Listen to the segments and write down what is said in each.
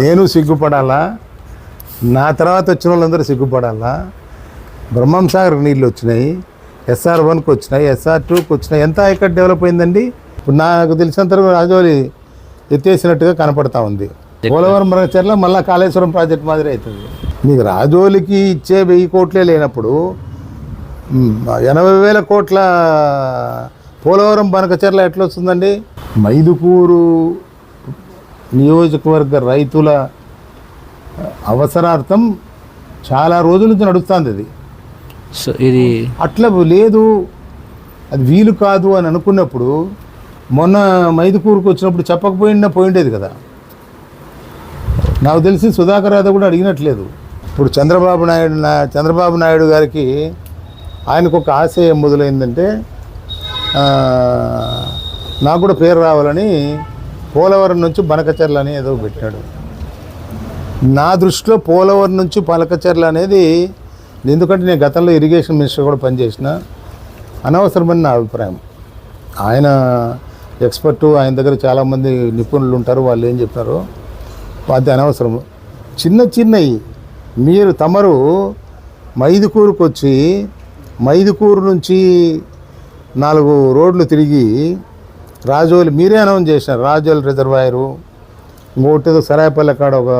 నేను సిగ్గుపడాలా? నా తర్వాత వచ్చిన వాళ్ళందరూ సిగ్గుపడాలా? బ్రహ్మం సాగర్ నీళ్ళు వచ్చినాయి ఎస్ఆర్ వన్కి వచ్చినాయి ఎస్ఆర్ టూకి వచ్చినాయి. ఎంత ఇక్కడ డెవలప్ అయిందండి? ఇప్పుడు నాకు తెలిసినంత వరకు రాజోలి ఎత్తేసినట్టుగా కనపడతా ఉంది. పోలవరం మరచర్ల మళ్ళా కాళేశ్వరం ప్రాజెక్ట్ మాదిరి అవుతుంది. మీకు రాజోలికి ఇచ్చే వెయ్యి కోట్లే లేనప్పుడు ఎనభై వేల కోట్ల పోలవరం బనకచర్ల ఎట్లా వస్తుందండి మైదుకూరు నియోజకవర్గ రైతుల అవసరార్థం చాలా రోజుల నుంచి నడుస్తుంది అది సో ఇది అట్లా లేదు. అది వీలు కాదు అని అనుకున్నప్పుడు మొన్న మైదుకూరుకు వచ్చినప్పుడు చెప్పకపోయినా పోయిండేది కదా. నాకు తెలిసి సుధాకర్ యాదవ్ కూడా అడిగినట్లేదు. ఇప్పుడు చంద్రబాబు నాయుడు నా చంద్రబాబు నాయుడు గారికి ఆయనకు ఒక ఆశయం మొదలైందంటే నాకు కూడా పేరు రావాలని పోలవరం నుంచి బనకచర్ల అని ఏదో పెట్టాడు. నా దృష్టిలో పోలవరం నుంచి పలకచర్ల అనేది ఎందుకంటే నేను గతంలో ఇరిగేషన్ మినిస్టర్ కూడా పనిచేసిన అనవసరమని నా అభిప్రాయం. ఆయన ఎక్స్పర్టు ఆయన దగ్గర చాలామంది నిపుణులు ఉంటారు వాళ్ళు ఏం చెప్తారో అది అనవసరం. చిన్న చిన్నవి మీరు తమరు మైదుకూరుకు వచ్చి మైదుకూరు నుంచి నాలుగు రోడ్లు తిరిగి రాజోలు మీరే అనౌన్స్ చేసినారు రాజోలు రిజర్వాయరు. ఇంకోటి సరాయపల్లి కాడ ఒక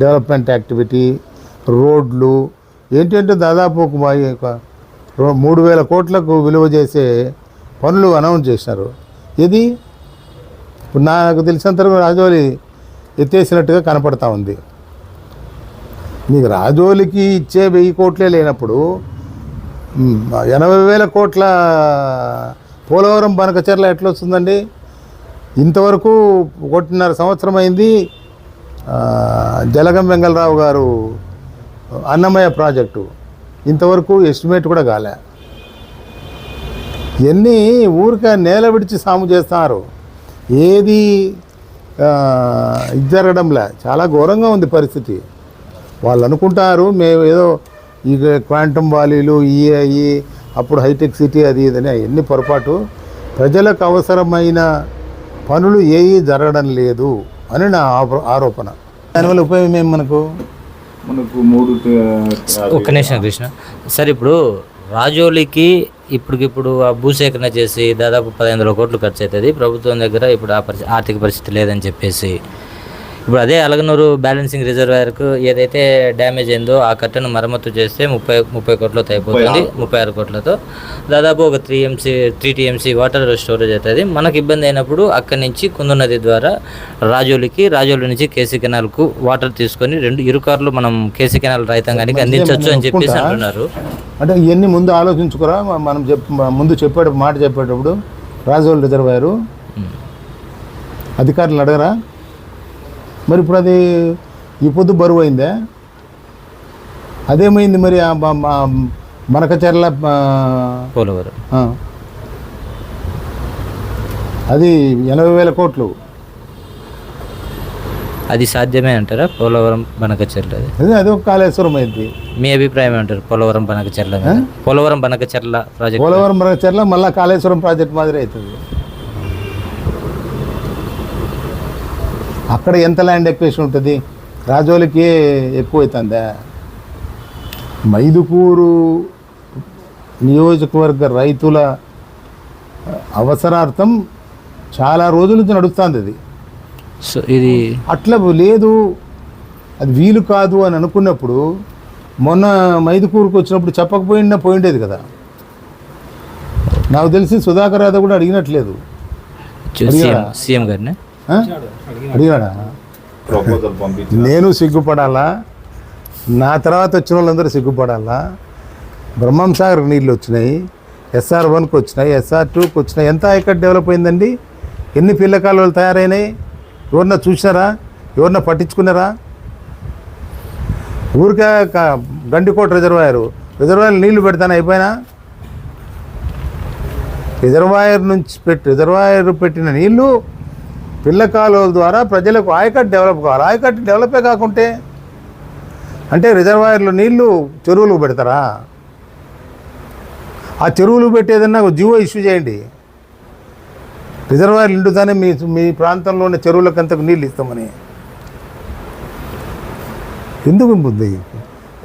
డెవలప్మెంట్ యాక్టివిటీ రోడ్లు ఏంటంటే దాదాపు ఒక మూడు వేల కోట్లకు విలువ చేసే పనులు అనౌన్స్ చేసినారు ఇది ఇప్పుడు నాకు తెలిసినంతవరకు రాజోలి ఎత్తేసినట్టుగా కనపడతా ఉంది. మీకు రాజోలికి ఇచ్చే వెయ్యి కోట్లే లేనప్పుడు ఎనభై వేల కోట్ల పోలవరం బనకచర్ల ఎట్లా వస్తుందండి ఇంతవరకు ఒకటిన్నర సంవత్సరం అయింది జలగం వెంగళరావు గారు అన్నమయ్య ప్రాజెక్టు. ఇంతవరకు ఎస్టిమేట్ కూడా కాలే. ఎన్ని ఊరిక నేల విడిచి సాము చేస్తున్నారు. ఏది ఇది జరగడంలే. చాలా ఘోరంగా ఉంది పరిస్థితి. వాళ్ళు అనుకుంటారు మేము ఏదో ఈ క్వాంటమ్ వాలీలు ఈ అప్పుడు హైటెక్ సిటీ అది ఇదని అవన్నీ పొరపాటు. ప్రజలకు అవసరమైన పనులు ఏవి జరగడం లేదు అని నా ఆరో- ఆరోపణ. దానివల్ల ఉపయోగం ఏం మనకు? మనకు మూడు ఒక్క నిమిషం కృష్ణ. సార్ ఇప్పుడు రాజోలికి ఇప్పటికిప్పుడు ఆ భూసేకరణ చేసి దాదాపు పదిహేను వందల కోట్లు ఖర్చు అవుతుంది. ప్రభుత్వం దగ్గర ఇప్పుడు ఆ పరిస్థితి ఆర్థిక పరిస్థితి లేదని చెప్పేసి ఇప్పుడు అదే అలగనూరు బ్యాలెన్సింగ్ రిజర్వాయర్కు ఏదైతే డ్యామేజ్ అయిందో ఆ కట్టను మరమ్మతు చేస్తే ముప్పై ముప్పై కోట్లతో అయిపోతుంది. ముప్పై ఆరు. కోట్లతో. దాదాపు ఒక three MC three TMC water storage అవుతుంది. మనకు ఇబ్బంది అయినప్పుడు అక్కడి నుంచి కుందు నది ద్వారా రాజోలికి రాజోలి నుంచి కేసీ కెనాల్కు వాటర్ తీసుకొని రెండు ఇరుకార్లు మనం కేసీ కెనాల్ రైతాంగానికి అందించవచ్చు అని చెప్పేసి అంటున్నారు. అంటే ఇవన్నీ ముందు ఆలోచించుకురా? మనం చెప్ ముందు చెప్పేట మాట చెప్పేటప్పుడు రాజోల్ రిజర్వాయరు అధికారులు అడగరా? మరి ఇప్పుడు అది ఈ పొద్దు బరువు అయిందే? అదేమైంది మరి మనకచర్ల పోలవరం. అది ఎనభై వేల కోట్లు. అది సాధ్యమే అంటారా? పోలవరం బనకచెర్ల అది? అదే ఒక కాళేశ్వరం అయింది. మీ అభిప్రాయం ఏమంటారు? పోలవరం బనకచెర్ల? పోలవరం బనకచెర్ల ప్రాజెక్ట్ పోలవరం మనకచర్ల మళ్ళా కాళేశ్వరం ప్రాజెక్ట్ మాదిరి అవుతుంది. అక్కడ ఎంత ల్యాండ్ ఎక్వేషన్ ఉంటుంది? రాజోలికి ఎక్కువ అవుతుందా? మైదుకూరు నియోజకవర్గ రైతుల అవసరార్థం చాలా రోజుల నుంచి నడుస్తుంది అది. సో ఇది అట్లా లేదు. అది వీలు కాదు అని అనుకున్నప్పుడు మొన్న మైదుకూరుకు వచ్చినప్పుడు చెప్పకపోయినా పోయిండేది కదా? నాకు తెలిసి సుధాకర్ యాదవ్ కూడా అడిగినట్లేదు. సీఎం గారిని? అడిగాడా? నేను సిగ్గుపడాలా? నా తర్వాత వచ్చిన వాళ్ళందరూ సిగ్గుపడాలా? బ్రహ్మం సాగర్ నీళ్ళు వచ్చినాయి ఎస్ఆర్ వన్కి వచ్చినాయి ఎస్ఆర్ టూకి వచ్చినాయి. ఎంత ఇక్కడ డెవలప్ అయిందండి? ఎన్ని పిల్ల కాలువలు తయారైనాయి? ఎవరన్నా చూసినారా? ఎవరన్నా పట్టించుకున్నారా? ఊరికే గండికోట రిజర్వాయరు. రిజర్వాయర్ నీళ్ళు పెడతాను అయిపోయినా? రిజర్వాయర్ నుంచి పెట్టి రిజర్వాయర్ పెట్టిన నీళ్ళు పిల్ల కాలువల ద్వారా ప్రజలకు ఆయకట్టు డెవలప్ కావాలి. ఆయకట్టు డెవలపే కాకుంటే అంటే రిజర్వాయర్లో నీళ్ళు చెరువులు పెడతారా? ఆ చెరువులు పెట్టేదన్నా ఒక జియో ఇష్యూ చేయండి. రిజర్వాయర్లు నిండుతానే మీ మీ ప్రాంతంలో ఉన్న చెరువులకు అంతకు నీళ్ళు ఇస్తామని. ఎందుకు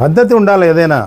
పద్ధతి ఉండాలి ఏదైనా.